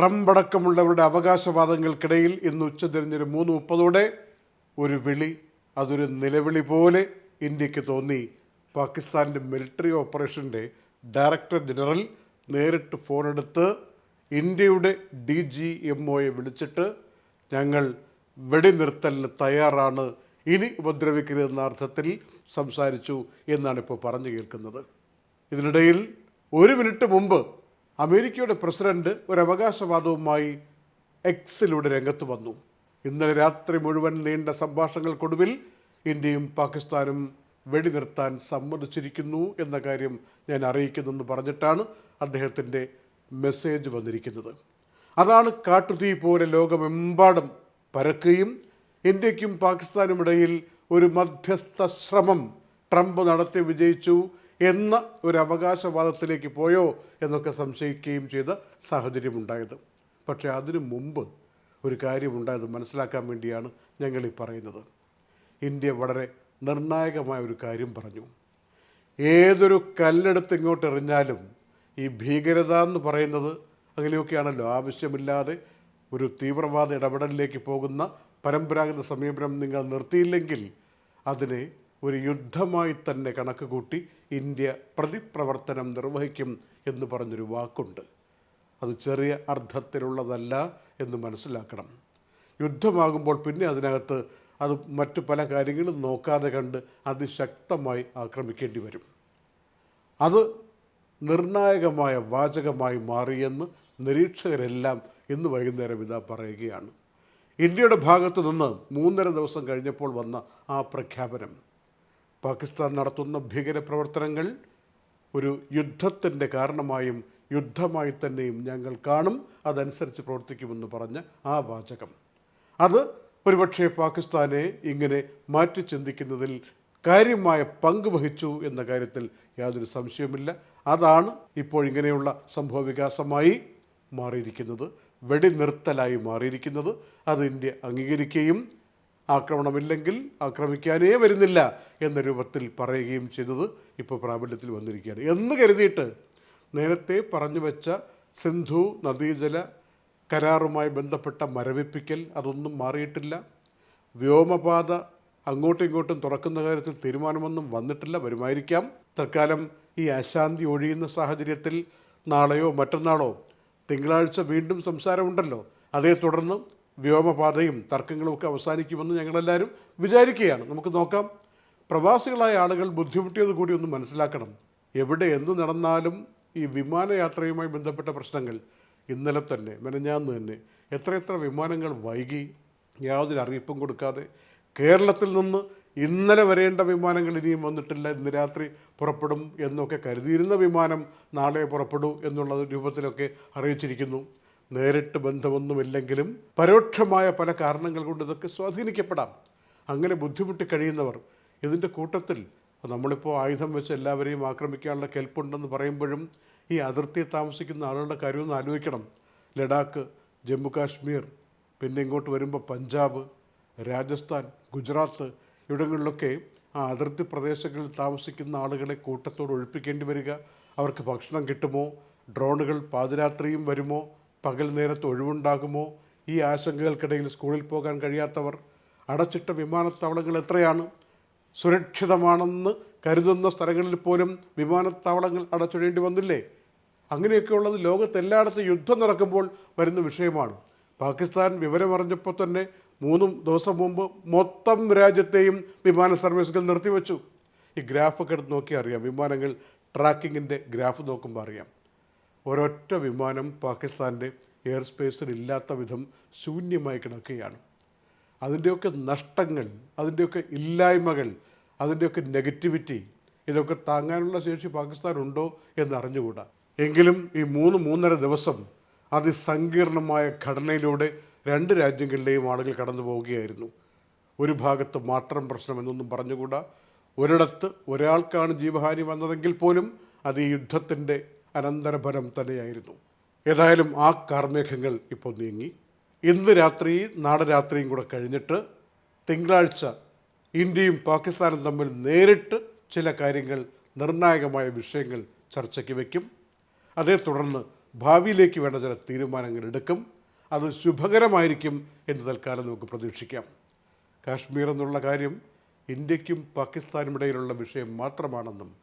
Trump അടക്കമുള്ളവരുടെ അവകാശവാദങ്ങൾക്കിടയിൽ ഇന്ന് ഉച്ചതിരിഞ്ഞൊരു മൂന്ന് മുപ്പതോടെ ഒരു വിളി അതൊരു നിലവിളി പോലെ ഇന്ത്യയ്ക്ക് തോന്നി. പാകിസ്ഥാന്റെ മിലിറ്ററി ഓപ്പറേഷന്റെ ഡയറക്ടർ ജനറൽ നേരിട്ട് ഫോണെടുത്ത് ഇന്ത്യയുടെ ഡി ജി എം ഒയെ വിളിച്ചിട്ട് ഞങ്ങൾ വെടിനിർത്തലിന് തയ്യാറാണ് ഇനി ഉപദ്രവിക്കരുതെന്ന അർത്ഥത്തിൽ സംസാരിച്ചു എന്നാണ് ഇപ്പോൾ പറഞ്ഞു കേൾക്കുന്നത്. ഇതിനിടയിൽ ഒരു മിനിറ്റ് മുമ്പ് അമേരിക്കയുടെ പ്രസിഡന്റ് ഒരു അവകാശവാദവുമായി എക്സിലൂടെ രംഗത്ത് വന്നു. ഇന്നലെ രാത്രി മുഴുവൻ നീണ്ട സംഭാഷണങ്ങൾക്കൊടുവിൽ ഇന്ത്യയും പാകിസ്ഥാനും വെടിനിർത്താൻ സമ്മതിച്ചിരിക്കുന്നു എന്ന കാര്യം ഞാൻ അറിയിക്കുന്നെന്ന് പറഞ്ഞിട്ടാണ് അദ്ദേഹത്തിന്റെ മെസ്സേജ് വന്നിരിക്കുന്നത്. അതാണ് കാട്ടുതീ പോലെ ലോകമെമ്പാടും പരക്കുകയും ഇന്ത്യക്കും പാകിസ്ഥാനുമിടയിൽ ഒരു മധ്യസ്ഥ ശ്രമം ട്രംപ് നടത്തി വിജയിച്ചു എന്ന ഒരു അവകാശവാദത്തിലേക്ക് പോയോ എന്നൊക്കെ സംശയിക്കുകയും ചെയ്ത സാഹചര്യമുണ്ടായത്. പക്ഷേ അതിനു മുമ്പ് ഒരു കാര്യമുണ്ടായത് മനസ്സിലാക്കാൻ വേണ്ടിയാണ് ഞങ്ങൾ ഈ പറയുന്നത്. ഇന്ത്യ വളരെ നിർണായകമായ ഒരു കാര്യം പറഞ്ഞു. ഏതൊരു കല്ലെടുത്ത് ഇങ്ങോട്ട് എറിഞ്ഞാലും ഈ ഭീകരത എന്ന് പറയുന്നത് അങ്ങനെയൊക്കെയാണല്ലോ. ആവശ്യമില്ലാതെ ഒരു തീവ്രവാദ ഇടപെടലിലേക്ക് പോകുന്ന പരമ്പരാഗത സമീപനം നിങ്ങൾ നിർത്തിയില്ലെങ്കിൽ അതിനെ ഒരു യുദ്ധമായി തന്നെ കണക്ക് കൂട്ടി ഇന്ത്യ പ്രതിപ്രവർത്തനം നിർവഹിക്കും എന്ന് പറഞ്ഞൊരു വാക്കുണ്ട്. അത് ചെറിയ അർത്ഥത്തിലുള്ളതല്ല എന്ന് മനസ്സിലാക്കണം. യുദ്ധമാകുമ്പോൾ പിന്നെ അതിനകത്ത് അത് മറ്റു പല കാര്യങ്ങളും നോക്കാതെ കണ്ട് അതിശക്തമായി ആക്രമിക്കേണ്ടി വരും. അത് നിർണായകമായ വാചകമായി മാറിയെന്ന് നിരീക്ഷകരെല്ലാം ഇന്ന് വൈകുന്നേരം ഇതാ പറയുകയാണ്. ഇന്ത്യയുടെ ഭാഗത്തു നിന്ന് മൂന്നര ദിവസം കഴിഞ്ഞപ്പോൾ വന്ന ആ പ്രഖ്യാപനം. പാകിസ്ഥാൻ നടത്തുന്ന ഭീകരപ്രവർത്തനങ്ങൾ ഒരു യുദ്ധത്തിന്റെ കാരണമായും യുദ്ധമായി തന്നെയും ഞങ്ങൾ കാണും. അതനുസരിച്ച് പ്രവർത്തിക്കുമെന്ന് പറഞ്ഞ ആ വാചകം. അത് ഒരുപക്ഷെ പാകിസ്ഥാനെ ഇങ്ങനെ മാറ്റി ചിന്തിക്കുന്നതിൽ കാര്യമായ പങ്ക് വഹിച്ചു എന്ന കാര്യത്തിൽ യാതൊരു സംശയവുമില്ല. അതാണ് ഇപ്പോൾ ഇങ്ങനെയുള്ള സംഭവ വികാസമായി മാറിയിരിക്കുന്നത് വെടിനിർത്തലായി മാറിയിരിക്കുന്നത്. അത് ഇന്ത്യ അംഗീകരിക്കുകയും ആക്രമണമില്ലെങ്കിൽ ആക്രമിക്കാനേ വരുന്നില്ല എന്ന രൂപത്തിൽ പറയുകയും ചെയ്തത് ഇപ്പോൾ പ്രാബല്യത്തിൽ വന്നിരിക്കുകയാണ്. എന്ന് കരുതിയിട്ട് നേരത്തെ പറഞ്ഞു വെച്ച സിന്ധു നദീജല കരാറുമായി ബന്ധപ്പെട്ട മരവിപ്പിക്കൽ അതൊന്നും മാറിയിട്ടില്ല. വ്യോമപാത അങ്ങോട്ടും ഇങ്ങോട്ടും തുറക്കുന്ന കാര്യത്തിൽ തീരുമാനമൊന്നും വന്നിട്ടില്ല. വരുമായിരിക്കാം. തൽക്കാലം ഈ അശാന്തി ഒഴിയുന്ന സാഹചര്യത്തിൽ നാളെയോ മറ്റന്നാളോ തിങ്കളാഴ്ച വീണ്ടും സംസാരമുണ്ടല്ലോ. അതേ തുടർന്ന് വ്യോമപാതയും തർക്കങ്ങളും ഒക്കെ അവസാനിക്കുമെന്ന് ഞങ്ങളെല്ലാവരും വിചാരിക്കുകയാണ്. നമുക്ക് നോക്കാം. പ്രവാസികളായ ആളുകൾ ബുദ്ധിമുട്ടിയത് കൂടി ഒന്ന് മനസ്സിലാക്കണം. എവിടെ എന്ത് നടന്നാലും ഈ വിമാനയാത്രയുമായി ബന്ധപ്പെട്ട പ്രശ്നങ്ങൾ ഇന്നലെ തന്നെ മെനഞ്ഞാന്ന് തന്നെ എത്രയെത്ര വിമാനങ്ങൾ വൈകി യാതൊരു അറിയിപ്പും കൊടുക്കാതെ കേരളത്തിൽ നിന്ന് ഇന്നലെ വരേണ്ട വിമാനങ്ങൾ ഇനിയും വന്നിട്ടില്ല ഇന്ന് രാത്രി പുറപ്പെടും എന്നൊക്കെ കരുതിയിരുന്ന വിമാനം നാളെ പുറപ്പെടും എന്നുള്ള രൂപത്തിലൊക്കെ അറിയിച്ചിരിക്കുന്നു. നേരിട്ട് ബന്ധമൊന്നുമില്ലെങ്കിലും പരോക്ഷമായ പല കാരണങ്ങൾ കൊണ്ട് ഇതൊക്കെ സ്വാധീനിക്കപ്പെടാം. അങ്ങനെ ബുദ്ധിമുട്ടി കഴിയുന്നവർ ഇതിന്റെ കൂട്ടത്തിൽ നമ്മളിപ്പോൾ ആയുധം വെച്ച് എല്ലാവരെയും ആക്രമിക്കാനുള്ള കെൽപ്പുണ്ടെന്ന് പറയുമ്പോഴും ഈ അതിർത്തിയിൽ താമസിക്കുന്ന ആളുകളുടെ കാര്യമൊന്ന് ആലോചിക്കണം. ലഡാക്ക് ജമ്മു കാശ്മീർ പിന്നെ ഇങ്ങോട്ട് വരുമ്പോൾ പഞ്ചാബ് രാജസ്ഥാൻ ഗുജറാത്ത് ഇവിടങ്ങളിലൊക്കെ ആ അതിർത്തി പ്രദേശങ്ങളിൽ താമസിക്കുന്ന ആളുകളെ കൂട്ടത്തോട് ഒഴിപ്പിക്കേണ്ടി വരിക. അവർക്ക് ഭക്ഷണം കിട്ടുമോ? ഡ്രോണുകൾ പാതിരാത്രിയും വരുമോ? പകൽ നേരത്ത് ഒഴിവുണ്ടാകുമോ? ഈ ആശങ്കകൾക്കിടയിൽ സ്കൂളിൽ പോകാൻ കഴിയാത്തവർ അടച്ചിട്ട വിമാനത്താവളങ്ങൾ എത്രയാണ്? സുരക്ഷിതമാണെന്ന് കരുതുന്ന സ്ഥലങ്ങളിൽ പോലും വിമാനത്താവളങ്ങൾ അടച്ചിടേണ്ടി വന്നില്ലേ? അങ്ങനെയൊക്കെയുള്ളത് ലോകത്തെല്ലായിടത്തും യുദ്ധം നടക്കുമ്പോൾ വരുന്ന വിഷയമാണ്. പാകിസ്ഥാൻ വിവരമറിഞ്ഞപ്പോൾ തന്നെ മൂന്നും ദിവസം മുമ്പ് മൊത്തം രാജ്യത്തെയും വിമാന സർവീസുകൾ നിർത്തിവെച്ചു. ഈ ഗ്രാഫൊക്കെ എടുത്ത് നോക്കിയാൽ അറിയാം. വിമാനങ്ങൾ ട്രാക്കിങ്ങിന്റെ ഗ്രാഫ് നോക്കുമ്പോൾ അറിയാം. ഒരൊറ്റ വിമാനം പാകിസ്ഥാന്റെ എയർ സ്പേസിൽ ഇല്ലാത്ത വിധം ശൂന്യമായി കിടക്കുകയാണ്. അതിന്റെയൊക്കെ നഷ്ടങ്ങൾ അതിന്റെയൊക്കെ ഇല്ലായ്മകൾ അതിന്റെയൊക്കെ നെഗറ്റിവിറ്റി ഇതൊക്കെ താങ്ങാനുള്ള ശേഷി പാകിസ്ഥാനുണ്ടോ എന്ന് അറിഞ്ഞുകൂടാ. എങ്കിലും ഈ മൂന്ന് മൂന്നര ദിവസം അതിസങ്കീർണമായ ഘടനയിലൂടെ രണ്ട് രാജ്യങ്ങളിലെയും ആളുകൾ കടന്നു പോവുകയായിരുന്നു. ഒരു ഭാഗത്ത് മാത്രം പ്രശ്നമെന്നൊന്നും പറഞ്ഞുകൂടാ. ഒരിടത്ത് ഒരാൾക്കാണ് ജീവഹാനി വന്നതെങ്കിൽ പോലും അത് ഈ യുദ്ധത്തിന്റെ അനന്തരഫലം തന്നെയായിരുന്നു. ഏതായാലും ആ കാർമേഘങ്ങൾ ഇപ്പോൾ നീങ്ങി. ഇന്ന് രാത്രി നാളെ രാത്രിയും കൂടെ കഴിഞ്ഞിട്ട് തിങ്കളാഴ്ച ഇന്ത്യയും പാകിസ്ഥാനും തമ്മിൽ നേരിട്ട് ചില കാര്യങ്ങൾ നിർണായകമായ വിഷയങ്ങൾ ചർച്ചയ്ക്ക് വയ്ക്കും. അതേ തുടർന്ന് ഭാവിയിലേക്ക് വേണ്ട ചില തീരുമാനങ്ങൾ എടുക്കും. അത് ശുഭകരമായിരിക്കും എന്ന് തൽക്കാലം നമുക്ക് പ്രതീക്ഷിക്കാം. കാശ്മീർ എന്നുള്ള കാര്യം ഇന്ത്യക്കും പാകിസ്ഥാനും ഇടയിലുള്ള വിഷയം മാത്രമാണെന്നും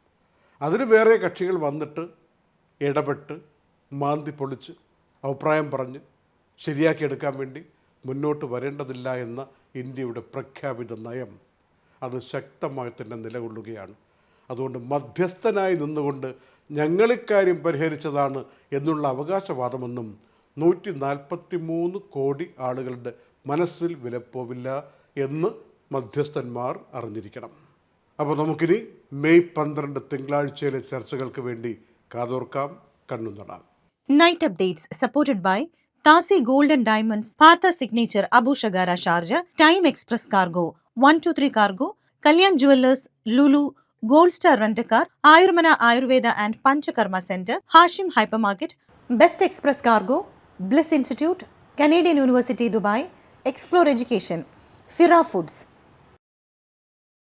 അതിന് വേറെ കക്ഷികൾ വന്നിട്ട് ഇടപെട്ട് മാന്തി പൊളിച്ച് അഭിപ്രായം പറഞ്ഞ് ശരിയാക്കിയെടുക്കാൻ വേണ്ടി മുന്നോട്ട് വരേണ്ടതില്ല എന്ന ഇന്ത്യയുടെ പ്രഖ്യാപിത നയം അത് ശക്തമായി തന്നെ നിലകൊള്ളുകയാണ്. അതുകൊണ്ട് മധ്യസ്ഥനായി നിന്നുകൊണ്ട് ഞങ്ങളിക്കാര്യം പരിഹരിച്ചതാണ് എന്നുള്ള അവകാശവാദമെന്നും നൂറ്റി നാൽപ്പത്തി മൂന്ന് കോടി ആളുകളുടെ മനസ്സിൽ വിലപ്പോവില്ല എന്ന് മധ്യസ്ഥന്മാർ അറിഞ്ഞിരിക്കണം. അപ്പോൾ നമുക്കിനി മെയ് പന്ത്രണ്ട് തിങ്കളാഴ്ചയിലെ ചർച്ചകൾക്ക് വേണ്ടി കാതോർക്കാം കണ്ണു നടാം. Night updates supported by താസി golden diamonds Partha signature Abu Shagara Sharjah time express cargo one two three cargo Kalyan jewellers Lulu gold star rent a car Ayurmana Ayurveda and Panchakarma centre Hashim hypermarket best express cargo bliss institute Canadian university Dubai explore education ഫിറ foods